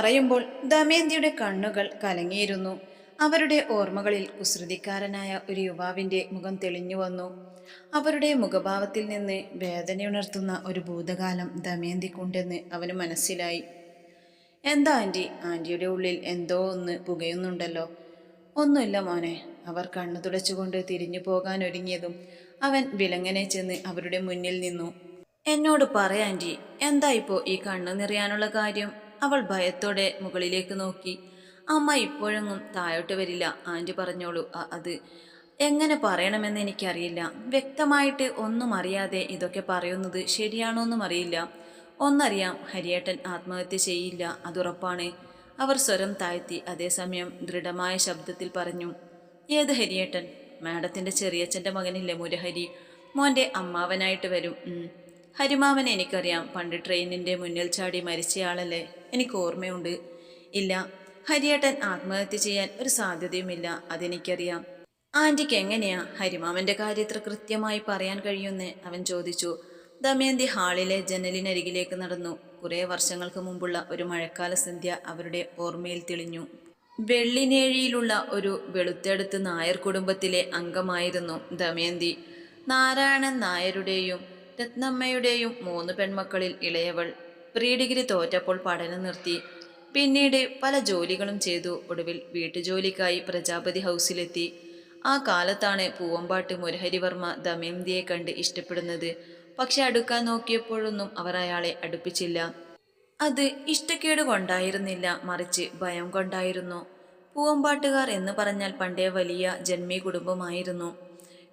പറയുമ്പോൾ ദമയന്തിയുടെ കണ്ണുകൾ കലങ്ങിയിരുന്നു. അവരുടെ ഓർമ്മകളിൽ കുസൃതിക്കാരനായ ഒരു യുവാവിന്റെ മുഖം തെളിഞ്ഞു വന്നു. അവരുടെ മുഖഭാവത്തിൽ നിന്ന് വേദനയുണർത്തുന്ന ഒരു ഭൂതകാലം ദമയന്തിക്കുണ്ടെന്ന് അവന് മനസ്സിലായി. എന്താ ആന്റി ആന്റിയുടെ ഉള്ളിൽ എന്തോ ഒന്ന് പുകയുന്നുണ്ടല്ലോ. ഒന്നുമില്ല മോനെ. അവർ കണ്ണു തുടച്ചുകൊണ്ട് തിരിഞ്ഞു പോകാൻ ഒരുങ്ങിയതും അവൻ വിലങ്ങനെ ചെന്ന് അവരുടെ മുന്നിൽ നിന്നു. എന്നോട് പറ ആന്റി എന്താ ഇപ്പോൾ ഈ കണ്ണു നിറയാനുള്ള കാര്യം? അവൾ ഭയത്തോടെ മുകളിലേക്ക് നോക്കി. അമ്മ ഇപ്പോഴൊന്നും താഴോട്ട് വരില്ല. ആന്റി പറഞ്ഞോളൂ അത് എങ്ങനെ പറയണമെന്ന് എനിക്കറിയില്ല. വ്യക്തമായിട്ട് ഒന്നും അറിയാതെ ഇതൊക്കെ പറയുന്നത് ശരിയാണോന്നും അറിയില്ല. ഒന്നറിയാം ഹരിയേട്ടൻ ആത്മഹത്യ ചെയ്യില്ല അതുറപ്പാണ് അവർ സ്വരം താഴ്ത്തി. അതേസമയം ദൃഢമായ ശബ്ദത്തിൽ പറഞ്ഞു ഏത് ഹരിയേട്ടൻ? മാഡത്തിന്റെ ചെറിയച്ഛന്റെ മകനില്ലേ മുരഹരി? മോന്റെ അമ്മാവനായിട്ട് വരും. ഹരിമാവനെ എനിക്കറിയാം. പണ്ട് ട്രെയിനിന്റെ മുന്നിൽ ചാടി മരിച്ചയാളല്ലേ? എനിക്ക് ഓർമ്മയുണ്ട്. ഇല്ല ഹരിയേട്ടൻ ആത്മഹത്യ ചെയ്യാൻ ഒരു സാധ്യതയുമില്ല അതെനിക്കറിയാം. ആന്റിക്ക് എങ്ങനെയാ ഹരിമാമന്റെ കാര്യത്ര കൃത്യമായി പറയാൻ കഴിയുമെന്ന് അവൻ ചോദിച്ചു. ദമയന്തി ഹാളിലെ ജനലിനരികിലേക്ക് നടന്നു. കുറേ വർഷങ്ങൾക്ക് മുമ്പുള്ള ഒരു മഴക്കാല സന്ധ്യ അവരുടെ ഓർമ്മയിൽ തെളിഞ്ഞു. വെള്ളിനേഴിയിലുള്ള ഒരു വെളുത്തെടുത്ത് നായർ കുടുംബത്തിലെ അംഗമായിരുന്നു ദമയന്തി. നാരായണൻ നായരുടെയും രത്നമ്മയുടെയും മൂന്ന് പെൺമക്കളിൽ ഇളയവൾ. പ്രീ ഡിഗ്രി തോറ്റപ്പോൾ പഠനം നിർത്തി. പിന്നീട് പല ജോലികളും ചെയ്തു. ഒടുവിൽ വീട്ടുജോലിക്കായി പ്രജാപതി ഹൗസിലെത്തി. ആ കാലത്താണ് പൂവമ്പാട്ട് മുരഹരിവർമ്മ ദമയന്തിയെ കണ്ട് ഇഷ്ടപ്പെടുന്നത്. പക്ഷെ അടുക്കാൻ നോക്കിയപ്പോഴൊന്നും അവർ അയാളെ അടുപ്പിച്ചില്ല. അത് ഇഷ്ടക്കേട് കൊണ്ടായിരുന്നില്ല. മറിച്ച് ഭയം കൊണ്ടായിരുന്നു. പൂവമ്പാട്ടുകാർ എന്ന് പറഞ്ഞാൽ പണ്ടേ വലിയ ജന്മി കുടുംബമായിരുന്നു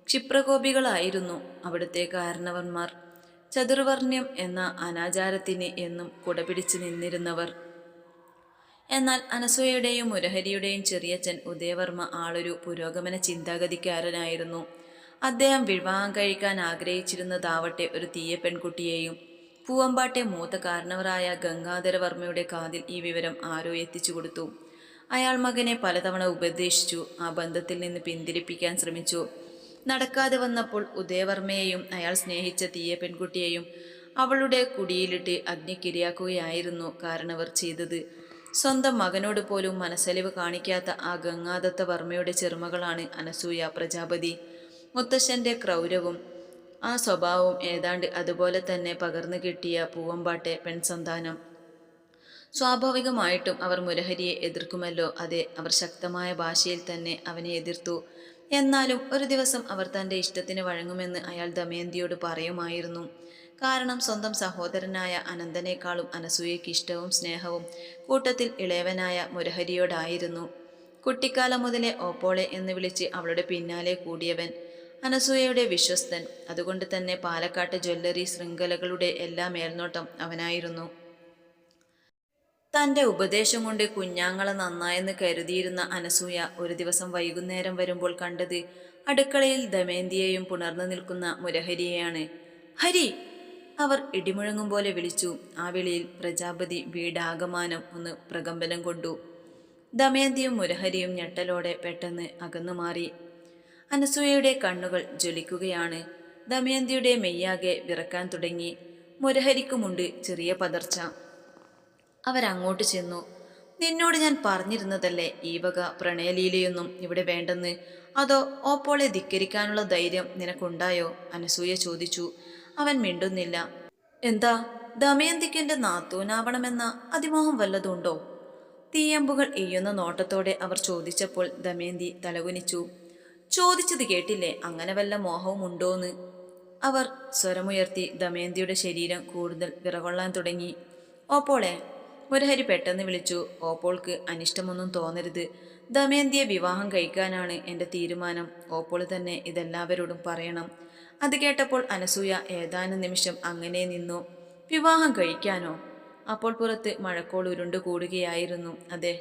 ക്ഷിപ്രകോപികളായിരുന്നു അവിടുത്തെ കാരണവന്മാർ. ചതുർവർണ്യം എന്ന അനാചാരത്തിന് എന്നും കുടപിടിച്ച് നിന്നിരുന്നവർ. എന്നാൽ അനസൂയയുടെയും മുരഹരിയുടെയും ചെറിയച്ഛൻ ഉദയവർമ്മ ആളൊരു പുരോഗമന ചിന്താഗതിക്കാരനായിരുന്നു. അദ്ദേഹം വിവാഹം കഴിക്കാൻ ആഗ്രഹിച്ചിരുന്നതാവട്ടെ ഒരു തീയ പെൺകുട്ടിയെയും പൂവമ്പാട്ടെ മൂത്ത കാരണവരായ ഗംഗാധരവർമ്മയുടെ കാതിൽ ഈ വിവരം ആരോ എത്തിച്ചു കൊടുത്തു. അയാൾ മകനെ പലതവണ ഉപദേശിച്ചു ആ ബന്ധത്തിൽ നിന്ന് പിന്തിരിപ്പിക്കാൻ ശ്രമിച്ചു. നടക്കാതെ വന്നപ്പോൾ ഉദയവർമ്മയെയും അയാൾ സ്നേഹിച്ച തീയ പെൺകുട്ടിയെയും അവളുടെ കുടിയിലിട്ട് അഗ്നിക്കിരയാക്കുകയായിരുന്നു കാരണവർ ചെയ്തത്. സ്വന്തം മകനോട് പോലും മനസ്സലിവ് കാണിക്കാത്ത ആ ഗംഗാദത്ത വർമ്മയുടെ ചെറുമകളാണ് അനസൂയ പ്രജാപതി. മുത്തശ്ശന്റെ ക്രൗരവും ആ സ്വഭാവവും ഏതാണ്ട് അതുപോലെ തന്നെ പകർന്നു കിട്ടിയ പൂവമ്പാട്ടെ പെൺസന്താനം. സ്വാഭാവികമായിട്ടും അവർ മുരഹരിയെ എതിർക്കുമല്ലോ അതെ അവർ ശക്തമായ ഭാഷയിൽ തന്നെ അവനെ എതിർത്തു. എന്നാലും ഒരു ദിവസം അവർ തന്റെ ഇഷ്ടത്തിന് വഴങ്ങുമെന്ന് അയാൾ ദമയന്തിയോട് പറയുമായിരുന്നു. കാരണം സ്വന്തം സഹോദരനായ അനന്തനേക്കാളും അനസൂയയ്ക്ക് ഇഷ്ടവും സ്നേഹവും കൂട്ടത്തിൽ ഇളയവനായ മുരഹരിയോടായിരുന്നു. കുട്ടിക്കാലം മുതലേ ഓപ്പോളെ എന്ന് വിളിച്ച് അവളുടെ പിന്നാലെ കൂടിയവൻ അനസൂയയുടെ വിശ്വസ്തൻ. അതുകൊണ്ട് തന്നെ പാലക്കാട്ട് ജ്വല്ലറി ശൃംഖലകളുടെ എല്ലാ മേൽനോട്ടം അവനായിരുന്നു. തന്റെ ഉപദേശം കൊണ്ട് കുഞ്ഞാങ്ങളെ നന്നായെന്ന് കരുതിയിരുന്ന അനസൂയ ഒരു ദിവസം വൈകുന്നേരം വരുമ്പോൾ കണ്ടത് അടുക്കളയിൽ ദമേന്തിയെയും പുണർന്നു നിൽക്കുന്ന മുരഹരിയെയാണ്. ഹരി അവർ ഇടിമുഴങ്ങും പോലെ വിളിച്ചു. ആ വിളിയിൽ പ്രജാപതി വീടാകമാനം ഒന്ന് പ്രകമ്പനം കൊണ്ടു. ദമയന്തിയും മുരഹരിയും ഞെട്ടലോടെ പെട്ടെന്ന് അകന്നു മാറി അനസൂയയുടെ കണ്ണുകൾ ജ്വലിക്കുകയാണ്. ദമയന്തിയുടെ മെയ്യാകെ വിറക്കാൻ തുടങ്ങി. മുരഹരിക്കുമുണ്ട് ചെറിയ പതർച്ച. അവരങ്ങോട്ട് ചെന്നു. നിന്നോട് ഞാൻ പറഞ്ഞിരുന്നതല്ലേ ഈ വക പ്രണയലീലയൊന്നും ഇവിടെ വേണ്ടെന്ന്? അതോ ഓപ്പോളെ ധിക്കരിക്കാനുള്ള ധൈര്യം നിനക്കുണ്ടായോ? അനസൂയ ചോദിച്ചു. അവൻ മിണ്ടുന്നില്ല. എന്താ? ദമയന്തിക്കെന്റെ നാത്തൂനാവണമെന്ന അതിമോഹം വല്ലതുണ്ടോ? തീയമ്പുകൾ എയ്യുന്ന നോട്ടത്തോടെ അവർ ചോദിച്ചപ്പോൾ ദമയന്തി തലകുനിച്ചു. ചോദിച്ചത് കേട്ടില്ലേ അങ്ങനെ വല്ല മോഹവും ഉണ്ടോന്ന് അവർ സ്വരമുയർത്തി ദമയന്തിയുടെ ശരീരം കൂടുതൽ വിറകൊള്ളാൻ തുടങ്ങി. ഓപ്പോളെ മുരഹരി പെട്ടെന്ന് വിളിച്ചു ഓപ്പോൾക്ക് അനിഷ്ടമൊന്നും തോന്നരുത്. ദമയന്തിയെ വിവാഹം കഴിക്കാനാണ് എന്റെ തീരുമാനം. ഓപ്പോൾ തന്നെ ഇതെല്ലാവരോടും പറയണം. അത് കേട്ടപ്പോൾ അനസൂയ ഏതാനും നിമിഷം അങ്ങനെ നിന്നു. വിവാഹം കഴിക്കാനോ? അപ്പോൾ പുറത്ത് മഴക്കോൾ ഉരുണ്ടു കൂടുകയായിരുന്നു. അതെ.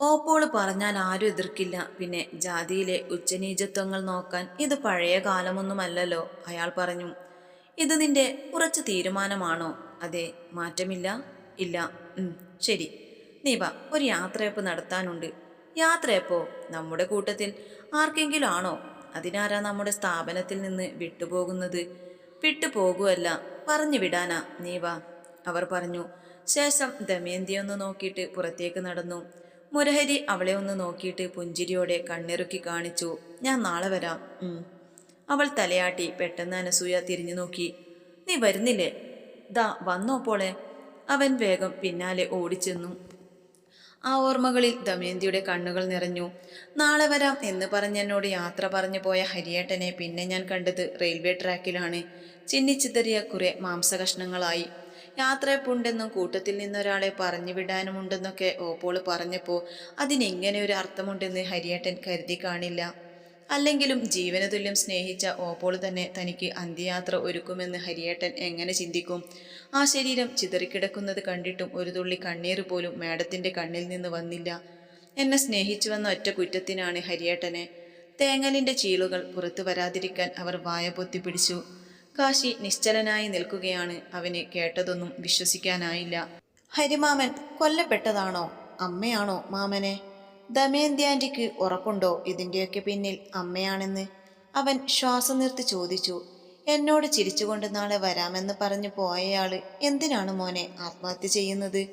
ഓപ്പോൾ പറഞ്ഞാൽ ആരും എതിർക്കില്ല. പിന്നെ ജാതിയിലെ ഉച്ചനീചത്വങ്ങൾ നോക്കാൻ ഇത് പഴയ കാലമൊന്നുമല്ലല്ലോ അയാൾ പറഞ്ഞു. ഇത് നിന്റെ ഉറച്ച തീരുമാനമാണോ? അതെ. മാറ്റമില്ല. ഇല്ല. ശരി. നീ വാ ഒരു യാത്രയപ്പ് നടത്താനുണ്ട്. യാത്രയപ്പോ നമ്മുടെ കൂട്ടത്തിൽ ആർക്കെങ്കിലും ആണോ? അതിനാരാ നമ്മുടെ സ്ഥാപനത്തിൽ നിന്ന് വിട്ടുപോകുന്നത്? വിട്ടുപോകുമല്ല പറഞ്ഞു വിടാനാ. നീ അവർ പറഞ്ഞു ശേഷം ദമയന്തി ഒന്ന് നോക്കിയിട്ട് പുറത്തേക്ക് നടന്നു. മുരഹരി അവളെ ഒന്ന് നോക്കിയിട്ട് പുഞ്ചിരിയോടെ കണ്ണിറുക്കി കാണിച്ചു. ഞാൻ നാളെ വരാം. അവൾ തലയാട്ടി പെട്ടെന്ന് അനസൂയ തിരിഞ്ഞു നോക്കി. നീ വരുന്നില്ലേ? ദാ വന്നോ പോളെ. അവൻ വേഗം പിന്നാലെ ഓടിച്ചെന്നു. ആ ഓർമ്മകളിൽ ദമയന്തിയുടെ കണ്ണുകൾ നിറഞ്ഞു. നാളെ വരാം എന്ന് പറഞ്ഞ് എന്നോട് യാത്ര പറഞ്ഞു പോയ ഹരിയേട്ടനെ പിന്നെ ഞാൻ കണ്ടത് റെയിൽവേ ട്രാക്കിലാണ്. ചിന്നിച്ചിതറിയ കുറെ മാംസകഷ്ണങ്ങളായി. യാത്രയപ്പുണ്ടെന്നും കൂട്ടത്തിൽ നിന്നൊരാളെ പറഞ്ഞു വിടാനുമുണ്ടെന്നൊക്കെ ഓപ്പോൾ പറഞ്ഞപ്പോൾ അതിനെങ്ങനെ ഒരു അർത്ഥമുണ്ടെന്ന് ഹരിയേട്ടൻ കരുതി കാണില്ല. അല്ലെങ്കിലും ജീവന തുല്യം സ്നേഹിച്ച ഓപ്പോൾ തന്നെ തനിക്ക് അന്ത്യയാത്ര ഒരുക്കുമെന്ന് ഹരിയേട്ടൻ എങ്ങനെ ചിന്തിക്കും? ആ ശരീരം ചിതറിക്കിടക്കുന്നത് കണ്ടിട്ടും ഒരു തുള്ളി കണ്ണീർ പോലും മേഡത്തിന്റെ കണ്ണിൽ നിന്ന് വന്നില്ല. എന്നെ സ്നേഹിച്ചുവെന്ന ഒറ്റ കുറ്റത്തിനാണ് ഹരിയേട്ടനെ. തേങ്ങലിന്റെ ചീളുകൾ പുറത്തു വരാതിരിക്കാൻ അവർ വായ പൊത്തി പിടിച്ചു. കാശി നിശ്ചലനായി നിൽക്കുകയാണ്. അവന് കേട്ടതൊന്നും വിശ്വസിക്കാനായില്ല. ഹരിമാമൻ കൊല്ലപ്പെട്ടതാണോ? അമ്മയാണോ മാമനെ? ദമയന്തി ആന്റിക്ക് ഉറപ്പുണ്ടോ ഇതിന്റെയൊക്കെ പിന്നിൽ അമ്മയാണെന്ന് അവൻ ശ്വാസം നിർത്തി ചോദിച്ചു. എന്നോട് ചിരിച്ചുകൊണ്ട് നാളെ വരാമെന്ന് പറഞ്ഞു പോയയാൾ എന്തിനാണ് മോനെ ആത്മഹത്യ ചെയ്യുന്നത്?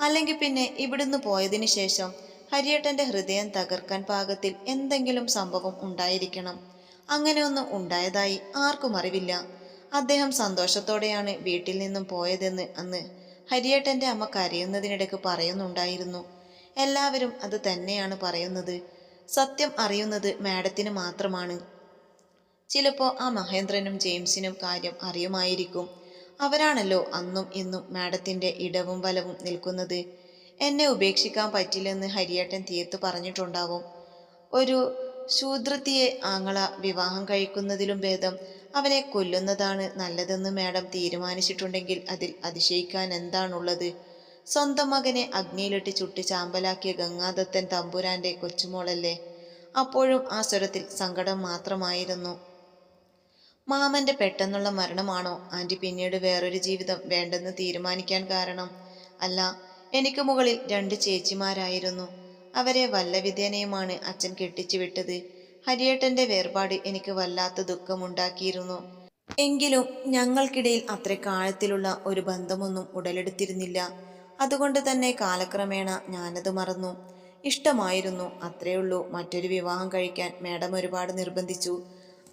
അല്ലെങ്കിൽ പിന്നെ ഇവിടുന്ന് പോയതിനു ശേഷം ഹരിയേട്ടന്റെ ഹൃദയം തകർക്കാൻ പാകത്തിൽ എന്തെങ്കിലും സംഭവം ഉണ്ടായിരിക്കണം. അങ്ങനെ ഒന്നും ഉണ്ടായതായി ആർക്കും അറിവില്ല. അദ്ദേഹം സന്തോഷത്തോടെയാണ് വീട്ടിൽ നിന്നും പോയതെന്ന് അന്ന് ഹരിയേട്ടന്റെ അമ്മ കരയുന്നതിനിടയ്ക്ക് പറയുന്നുണ്ടായിരുന്നു. എല്ലാവരും അത് തന്നെയാണ് പറയുന്നത്. സത്യം അറിയുന്നത് മാഡത്തിന് മാത്രമാണ്. ചിലപ്പോൾ ആ മഹേന്ദ്രനും ജെയിംസിനും കാര്യം അറിയുമായിരിക്കും. അവരാണല്ലോ അന്നും ഇന്നും മാഡത്തിന്റെ ഇടവും വലവും നിൽക്കുന്നത്. എന്നെ ഉപേക്ഷിക്കാൻ പറ്റില്ലെന്ന് ഹരിയേട്ടൻ തീർത്ത് പറഞ്ഞിട്ടുണ്ടാവും. ഒരു ശൂദ്രത്തിയെ ആങ്ങള വിവാഹം കഴിക്കുന്നതിലും ഭേദം അവനെ കൊല്ലുന്നതാണ് നല്ലതെന്ന് മാഡം തീരുമാനിച്ചിട്ടുണ്ടെങ്കിൽ അതിൽ അതിശയിക്കാൻ എന്താണുള്ളത്? സ്വന്തം മകനെ അഗ്നിയിലിട്ട് ചുട്ട് ചാമ്പലാക്കിയ ഗംഗാദത്തൻ തമ്പുരാന്റെ കൊച്ചുമോളല്ലേ? അപ്പോഴും ആ സ്വരത്തിൽ സങ്കടം മാത്രമായിരുന്നു. മാമന്റെ പെട്ടെന്നുള്ള മരണമാണോ ആന്റി പിന്നീട് വേറൊരു ജീവിതം വേണ്ടെന്ന് തീരുമാനിക്കാൻ കാരണം? അല്ല എനിക്ക് മുകളിൽ രണ്ട് ചേച്ചിമാരായിരുന്നു. അവരെ വല്ല വിധേനയുമാണ് അച്ഛൻ കെട്ടിച്ചു വിട്ടത്. ഹരിയേട്ടന്റെ വേർപാട് എനിക്ക് വല്ലാത്ത ദുഃഖമുണ്ടാക്കിയിരുന്നു. എങ്കിലും ഞങ്ങൾക്കിടയിൽ അത്ര ആഴത്തിലുള്ള ഒരു ബന്ധമൊന്നും ഉടലെടുത്തിരുന്നില്ല. അതുകൊണ്ട് തന്നെ കാലക്രമേണ ഞാനത് മറന്നു. ഇഷ്ടമായിരുന്നു അത്രയുള്ളൂ. മറ്റൊരു വിവാഹം കഴിക്കാൻ മാഡം ഒരുപാട് നിർബന്ധിച്ചു.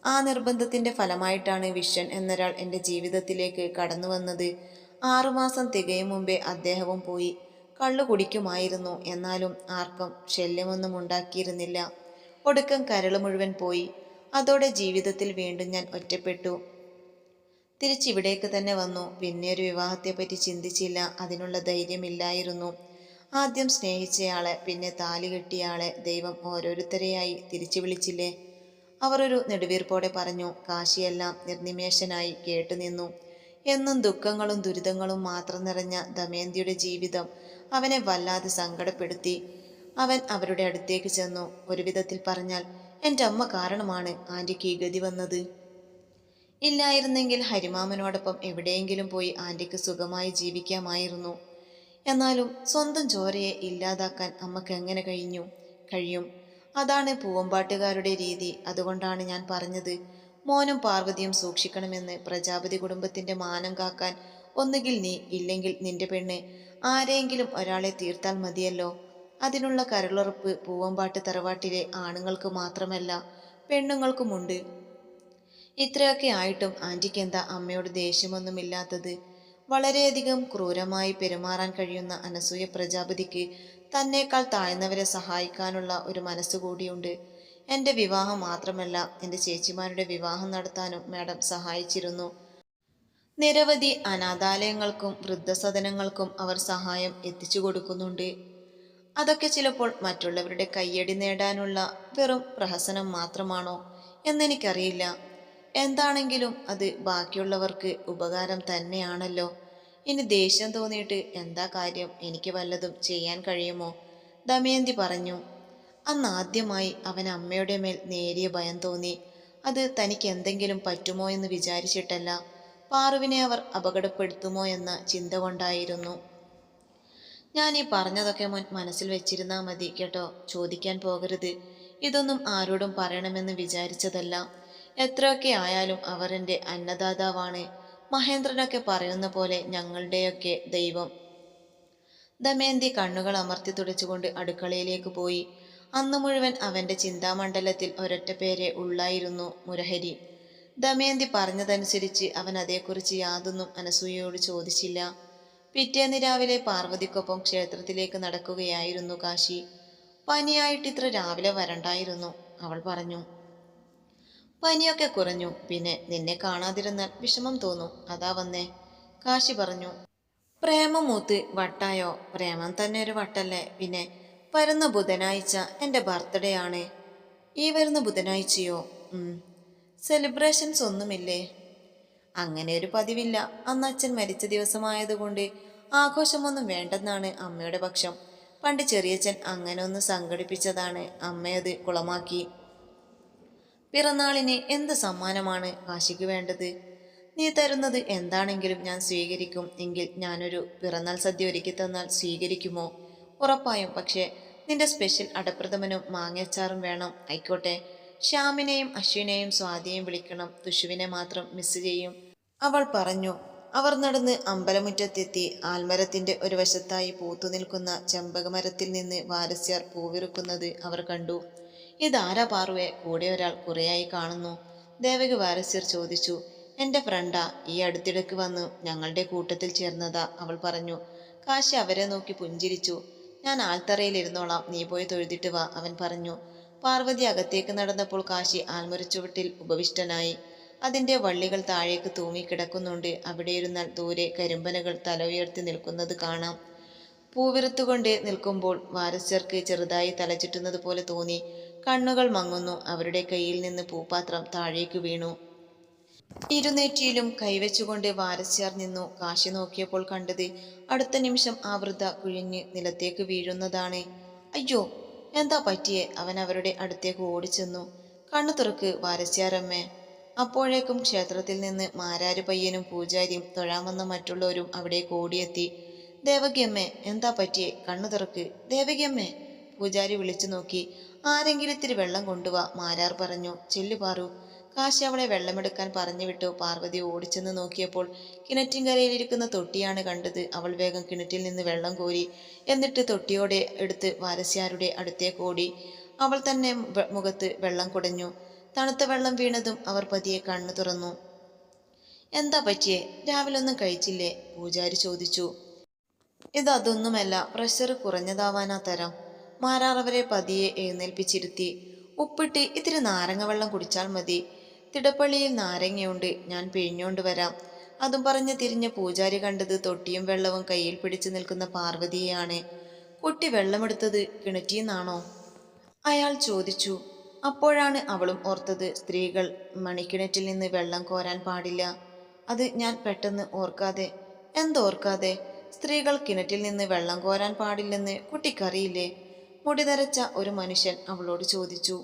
ആ നിർബന്ധത്തിന്റെ ഫലമായിട്ടാണ് വിഷൻ എന്നൊരാൾ എന്റെ ജീവിതത്തിലേക്ക് കടന്നു വന്നത്. ആറുമാസം തികയും മുമ്പേ അദ്ദേഹവും പോയി. കള്ളു കുടിക്കുമായിരുന്നു. എന്നാലും ആർക്കും ശല്യമൊന്നും ഉണ്ടാക്കിയിരുന്നില്ല. ഒടുക്കം കരൾ മുഴുവൻ പോയി. അതോടെ ജീവിതത്തിൽ വീണ്ടും ഞാൻ ഒറ്റപ്പെട്ടു. തിരിച്ചിവിടേക്ക് തന്നെ വന്നു. പിന്നെ ഒരു വിവാഹത്തെപ്പറ്റി ചിന്തിച്ചില്ല. അതിനുള്ള ധൈര്യമില്ലായിരുന്നു. ആദ്യം സ്നേഹിച്ചയാളെ പിന്നെ താലി കെട്ടിയയാളെ ദൈവം ഓരോരുത്തരെയായി തിരിച്ചു വിളിച്ചില്ലേ അവരൊരു നെടുവീർപ്പോടെ പറഞ്ഞു കാശിയെല്ലാം നിർനിമേഷനായി കേട്ടുനിന്നു. എന്നും ദുഃഖങ്ങളും ദുരിതങ്ങളും മാത്രം നിറഞ്ഞ ദമയന്തിയുടെ ജീവിതം അവനെ വല്ലാതെ സങ്കടപ്പെടുത്തി. അവൻ അവരുടെ അടുത്തേക്ക് ചെന്നു. ഒരു വിധത്തിൽ പറഞ്ഞാൽ എന്റെ അമ്മ കാരണമാണ് ആന്റിക്ക് ഈ ഗതി വന്നത്. ഇല്ലായിരുന്നെങ്കിൽ ഹരിമാമനോടൊപ്പം എവിടെയെങ്കിലും പോയി ആന്റിക്ക് സുഖമായി ജീവിക്കാമായിരുന്നു. എന്നാലും സ്വന്തം ചോരയെ ഇല്ലാതാക്കാൻ അമ്മയ്ക്ക് എങ്ങനെ കഴിഞ്ഞു? കഴിയും. അതാണ് പൂവമ്പാട്ടുകാരുടെ രീതി. അതുകൊണ്ടാണ് ഞാൻ പറഞ്ഞത് മോനും പാർവതിയും സൂക്ഷിക്കണമെന്ന് പ്രജാപതി കുടുംബത്തിന്റെ മാനം കാക്കാൻ ഒന്നുകിൽ നീ ഇല്ലെങ്കിൽ നിന്റെ പെണ്ണ് ആരെയെങ്കിലും ഒരാളെ തീർത്താൽ മതിയല്ലോ. അതിനുള്ള കരളുറപ്പ് പൂവമ്പാട്ട് തറവാട്ടിലെ ആണുങ്ങൾക്ക് മാത്രമല്ല പെണ്ണുങ്ങൾക്കുമുണ്ട്. ഇത്രയൊക്കെ ആയിട്ടും ആന്റിക്ക് എന്താ അമ്മയോട് ദേഷ്യമൊന്നുമില്ലാത്തത്? വളരെയധികം ക്രൂരമായി പെരുമാറാൻ കഴിയുന്ന അനസൂയ പ്രജാപതിക്ക് തന്നേക്കാൾ താഴ്ന്നവരെ സഹായിക്കാനുള്ള ഒരു മനസ്സുകൂടിയുണ്ട്. എന്റെ വിവാഹം മാത്രമല്ല എന്റെ ചേച്ചിമാരുടെ വിവാഹം നടത്താനും മാഡം സഹായിച്ചിരുന്നു. നിരവധി അനാഥാലയങ്ങൾക്കും വൃദ്ധസദനങ്ങൾക്കും അവർ സഹായം എത്തിച്ചു കൊടുക്കുന്നുണ്ട് അതൊക്കെ ചിലപ്പോൾ മറ്റുള്ളവരുടെ കയ്യടി നേടാനുള്ള വെറും പ്രഹസനം മാത്രമാണോ? എന്നെനിക്കറിയില്ല. എന്താണെങ്കിലും അത് ബാക്കിയുള്ളവർക്ക് ഉപകാരം തന്നെയാണല്ലോ. ഇനി ദേഷ്യം തോന്നിയിട്ട് എന്താ കാര്യം? എനിക്ക് വല്ലതും ചെയ്യാൻ കഴിയുമോ? ദമയന്തി പറഞ്ഞു. അന്ന് ആദ്യമായി അവൻ അമ്മയുടെ മേൽ നേരിയ ഭയം തോന്നി. അത് തനിക്ക് എന്തെങ്കിലും പറ്റുമോ എന്ന് വിചാരിച്ചിട്ടല്ല. പാറുവിനെ അവർ അപകടപ്പെടുത്തുമോ എന്ന ചിന്ത കൊണ്ടായിരുന്നു. ഞാൻ ഈ പറഞ്ഞതൊക്കെ മുൻ മനസ്സിൽ വെച്ചിരുന്നാൽ മതി കേട്ടോ. ചോദിക്കാൻ പോകരുത്. ഇതൊന്നും ആരോടും പറയണമെന്ന് വിചാരിച്ചതല്ല. എത്രയൊക്കെ ആയാലും അവർ എന്റെ അന്നദാതാവാണ്. മഹേന്ദ്രനൊക്കെ പറയുന്ന പോലെ ഞങ്ങളുടെയൊക്കെ ദൈവം. ദമയന്തി കണ്ണുകൾ അമർത്തി തുടച്ചുകൊണ്ട് അടുക്കളയിലേക്ക് പോയി. അന്നു മുഴുവൻ അവന്റെ ചിന്താമണ്ഡലത്തിൽ ഒരൊറ്റ പേരെ ഉള്ളായിരുന്നു മുരഹരി. ദമയന്തി പറഞ്ഞതനുസരിച്ച് അവൻ അതേക്കുറിച്ച് യാതൊന്നും അനസൂയയോട് ചോദിച്ചില്ല. പിറ്റേന്ന് രാവിലെ പാർവതിക്കൊപ്പം ക്ഷേത്രത്തിലേക്ക് നടക്കുകയായിരുന്നു കാശി. പനിയായിട്ട് ഇത്ര രാവിലെ വരണ്ടായിരുന്നു അവൾ പറഞ്ഞു. പനിയൊക്കെ കുറഞ്ഞു. പിന്നെ നിന്നെ കാണാതിരുന്നാൽ വിഷമം തോന്നും. അതാ വന്നേ. കാശി പറഞ്ഞു. പ്രേമം മൂത്ത് വട്ടായോ? പ്രേമം തന്നെ ഒരു വട്ടല്ലേ? പിന്നെ വരുന്ന ബുധനാഴ്ച എന്റെ ബർത്ത്ഡേ ആണ്. ഈ വരുന്ന ബുധനാഴ്ചയോ. സെലിബ്രേഷൻസ് ഒന്നുമില്ലേ? അങ്ങനെ ഒരു പതിവില്ല. അന്ന് അച്ഛൻ മരിച്ച ദിവസമായതുകൊണ്ട് ആഘോഷമൊന്നും വേണ്ടെന്നാണ് അമ്മയുടെ പക്ഷം. പണ്ട് ചെറിയച്ഛൻ അങ്ങനെ ഒന്ന് സംഘടിപ്പിച്ചതാണ്. അമ്മയത് കുളമാക്കി. പിറന്നാളിന് എന്ത് സമ്മാനമാണ് കാശിക്ക് വേണ്ടത്? നീ തരുന്നത് എന്താണെങ്കിലും ഞാൻ സ്വീകരിക്കും. എങ്കിൽ ഞാനൊരു പിറന്നാൾ സദ്യ ഒരുക്കി തന്നാൽ സ്വീകരിക്കുമോ? ഉറപ്പായും. പക്ഷേ നിന്റെ സ്പെഷ്യൽ അടപ്രഥമനും മാങ്ങച്ചാറും വേണം. ആയിക്കോട്ടെ. ശ്യാമിനെയും അശ്വിനെയും സ്വാതിയെയും വിളിക്കണം. തുഷുവിനെ മാത്രം മിസ് ചെയ്യും. അവൾ പറഞ്ഞു അവർ നടന്ന് അമ്പലമുറ്റത്തെത്തി. ആൽമരത്തിന്റെ ഒരു വശത്തായി പൂത്തു നിൽക്കുന്ന ചെമ്പകമരത്തിൽ നിന്ന് വാരസ്യാർ പൂവിറുക്കുന്നത് അവർ കണ്ടു. ഇതാരാ പാറുവെ? കൂടെ ഒരാൾ കുറേയായി കാണുന്നു. ദേവകി വാരസ്യർ ചോദിച്ചു എന്റെ ഫ്രണ്ടാ ഈ അടുത്തിടക്ക് വന്ന് ഞങ്ങളുടെ കൂട്ടത്തിൽ ചേർന്നതാ അവൾ പറഞ്ഞു. കാശി അവരെ നോക്കി പുഞ്ചിരിച്ചു. ഞാൻ ആൽത്തറയിൽ ഇരുന്നോളാം നീ പോയി തൊഴുതിട്ട് വാ അവൻ പറഞ്ഞു. പാർവതി അകത്തേക്ക് നടന്നപ്പോൾ കാശി ആൽമരച്ചുവട്ടിൽ ഉപവിഷ്ടനായി. അതിന്റെ വള്ളികൾ താഴേക്ക് തൂങ്ങിക്കിടക്കുന്നുണ്ട്. അവിടെ ഇരുന്നാൽ ദൂരെ കരിമ്പനകൾ തല ഉയർത്തി നിൽക്കുന്നത് കാണാം. പൂവിറുത്തുകൊണ്ട് നിൽക്കുമ്പോൾ വാരസ്യർക്ക് ചെറുതായി തലചുറ്റുന്നത് പോലെ തോന്നി. കണ്ണുകൾ മങ്ങുന്നു. അവരുടെ കയ്യിൽ നിന്ന് പൂപ്പാത്രം താഴേക്ക് വീണു. ഇരുന്നേറ്റിയിലും കൈവച്ചുകൊണ്ട് വാരസ്യാർ നിന്നു. കാശി നോക്കിയപ്പോൾ കണ്ടത് അടുത്ത നിമിഷം ആ വൃദ്ധ കുഴിഞ്ഞ് നിലത്തേക്ക് വീഴുന്നതാണ്. അയ്യോ എന്താ പറ്റിയേ? അവൻ അവരുടെ അടുത്തേക്ക് ഓടിച്ചെന്നു. കണ്ണു തുറക്ക് വാരസ്യാരമ്മേ. അപ്പോഴേക്കും ക്ഷേത്രത്തിൽ നിന്ന് മാരാര് പയ്യനും പൂജാരിയും തൊഴാൻ വന്ന മറ്റുള്ളവരും അവിടെ ഓടിയെത്തി. ദേവകിയമ്മേ എന്താ പറ്റിയേ? കണ്ണു തുറക്ക്. ദേവകിയമ്മേ പൂജാരി വിളിച്ചു നോക്കി. ആരെങ്കിലും ഇത്തിരി വെള്ളം കൊണ്ടുവാ മാരാർ പറഞ്ഞു. ചെല്ലു പാറു. കാശി അവളെ വെള്ളമെടുക്കാൻ പറഞ്ഞു വിട്ടു പാർവതി ഓടിച്ചെന്ന് നോക്കിയപ്പോൾ കിണറ്റിൻകരയിലിരിക്കുന്ന തൊട്ടിയാണ് കണ്ടത്. അവൾ വേഗം കിണറ്റിൽ നിന്ന് വെള്ളം കോരി എന്നിട്ട് തൊട്ടിയോടെ എടുത്ത് വാരസ്യാരുടെ അടുത്തേക്ക് ഓടി. അവൾ തന്നെ മുഖത്ത് വെള്ളം കുടഞ്ഞു. തണുത്ത വെള്ളം വീണതും അവർ പതിയെ കണ്ണു തുറന്നു. എന്താ പറ്റിയേ? രാവിലെ ഒന്നും കഴിച്ചില്ലേ? പൂജാരി ചോദിച്ചു. ഇതതൊന്നുമല്ല. പ്രഷർ കുറഞ്ഞതാവാനാ തരം. മാരാർ അവരെ പതിയെ എഴുന്നേൽപ്പിച്ചിരുത്തി. ഉപ്പിട്ട് ഇത്തിരി നാരങ്ങ വെള്ളം കുടിച്ചാൽ മതി. തിടപ്പള്ളിയിൽ നാരങ്ങയുണ്ട്. ഞാൻ പിഴിഞ്ഞോണ്ട് വരാം. അതും പറഞ്ഞ് തിരിഞ്ഞ പൂജാരി കണ്ടത് തൊട്ടിയും വെള്ളവും കയ്യിൽ പിടിച്ചു നിൽക്കുന്ന പാർവതിയെയാണ്. കുട്ടി വെള്ളമെടുത്തത് കിണറ്റിന്നാണോ? അയാൾ ചോദിച്ചു. അപ്പോഴാണ് അവളും ഓർത്തത് സ്ത്രീകൾ മണിക്കിണറ്റിൽ നിന്ന് വെള്ളം കോരാൻ പാടില്ല. അത് ഞാൻ പെട്ടെന്ന് ഓർക്കാതെ. എന്തോർക്കാതെ? സ്ത്രീകൾ കിണറ്റിൽ നിന്ന് വെള്ളം കോരാൻ പാടില്ലെന്ന് കുട്ടിക്കറിയില്ലേ? മുടി നരച്ച ഒരു മനുഷ്യൻ അവളോട് ചോദിച്ചു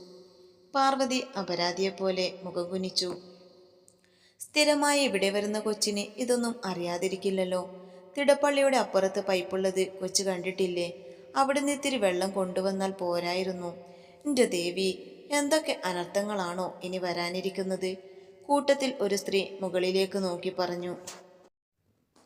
പാർവതി അപരാധിയെപ്പോലെ മുഖം കുനിച്ചു. സ്ഥിരമായി ഇവിടെ വരുന്ന കൊച്ചിനെ ഇതൊന്നും അറിയാതിരിക്കില്ലല്ലോ. തിടപ്പള്ളിയുടെ അപ്പുറത്ത് പൈപ്പുള്ളത് കൊച്ചു കണ്ടിട്ടില്ലേ? അവിടുന്ന് ഇത്തിരി വെള്ളം കൊണ്ടുവന്നാൽ പോരായിരുന്നു. എന്റെ ദേവി എന്തൊക്കെ അനർത്ഥങ്ങളാണോ ഇനി വരാനിരിക്കുന്നത്? കൂട്ടത്തിൽ ഒരു സ്ത്രീ മുകളിലേക്ക് നോക്കി പറഞ്ഞു.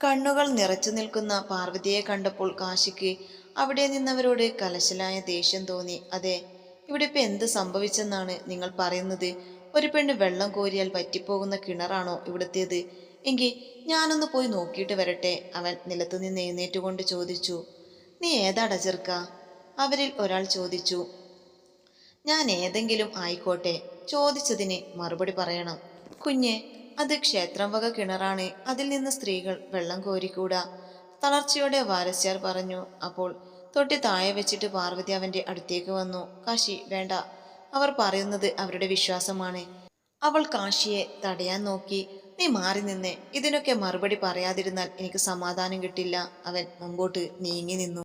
കണ്ണുകൾ നിറച്ചു നിൽക്കുന്ന പാർവതിയെ കണ്ടപ്പോൾ കാശിക്ക് അവിടെ നിന്നവരോട് കലശലായ ദേഷ്യം തോന്നി. അതെ ഇവിടെ ഇപ്പം എന്ത് സംഭവിച്ചെന്നാണ് നിങ്ങൾ പറയുന്നത്? ഒരു പെണ്ണ് വെള്ളം കോരിയാൽ പറ്റിപ്പോകുന്ന കിണറാണോ ഇവിടുത്തേത്? എങ്കിൽ ഞാനൊന്ന് പോയി നോക്കിയിട്ട് വരട്ടെ അവൻ നിലത്തു നിന്ന് എഴുന്നേറ്റുകൊണ്ട് ചോദിച്ചു. നീ ഏതാട ചെറുക്ക? അവരിൽ ഒരാൾ ചോദിച്ചു. ഞാൻ ഏതെങ്കിലും ആയിക്കോട്ടെ ചോദിച്ചതിന് മറുപടി പറയണം. കുഞ്ഞെ അത് ക്ഷേത്രം വക കിണറാണ്. അതിൽ നിന്ന് സ്ത്രീകൾ വെള്ളം കോരിക്കൂടാ. തളർച്ചയോടെ വാരസ്യാർ പറഞ്ഞു അപ്പോൾ തൊട്ടി താഴെ വെച്ചിട്ട് പാർവതി അവന്റെ അടുത്തേക്ക് വന്നു. കാശി വേണ്ട. അവർ പറയുന്നത് അവരുടെ വിശ്വാസമാണ്. അവൾ കാശിയെ തടയാൻ നോക്കി. നീ മാറി നിന്നെ. ഇതിനൊക്കെ മറുപടി പറയാതിരുന്നാൽ എനിക്ക് സമാധാനം കിട്ടില്ല. അവൻ മുമ്പോട്ട് നീങ്ങി നിന്നു.